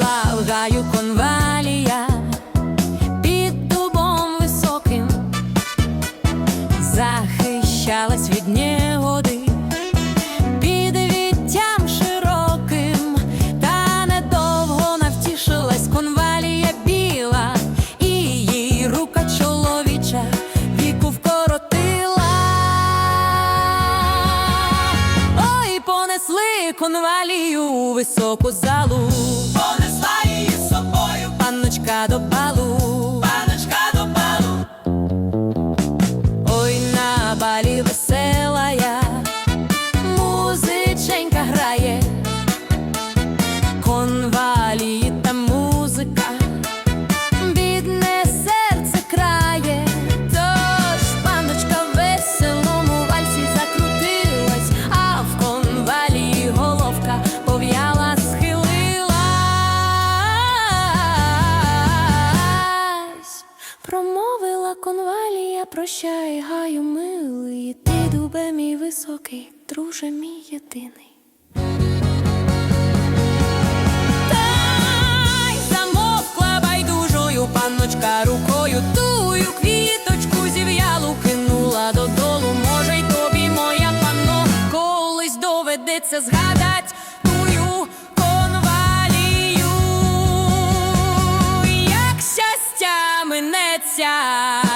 знайшла в гаю конвалія. Під дубом високим, захищалась від негоди, під віттям широким, та недовго навтішилась конвалія біла, і її рука чоловіча віку вкоротила, ой понесли конвалію у високу залу. Конвалія, прощай, гаю милий, ти дубе мій високий, друже мій єдиний. Панночка рукою тую квіточку зів'ялу кинула додолу. Може, й тобі, моя панно, колись доведеться згадать тую конвалію, як щастя минеться.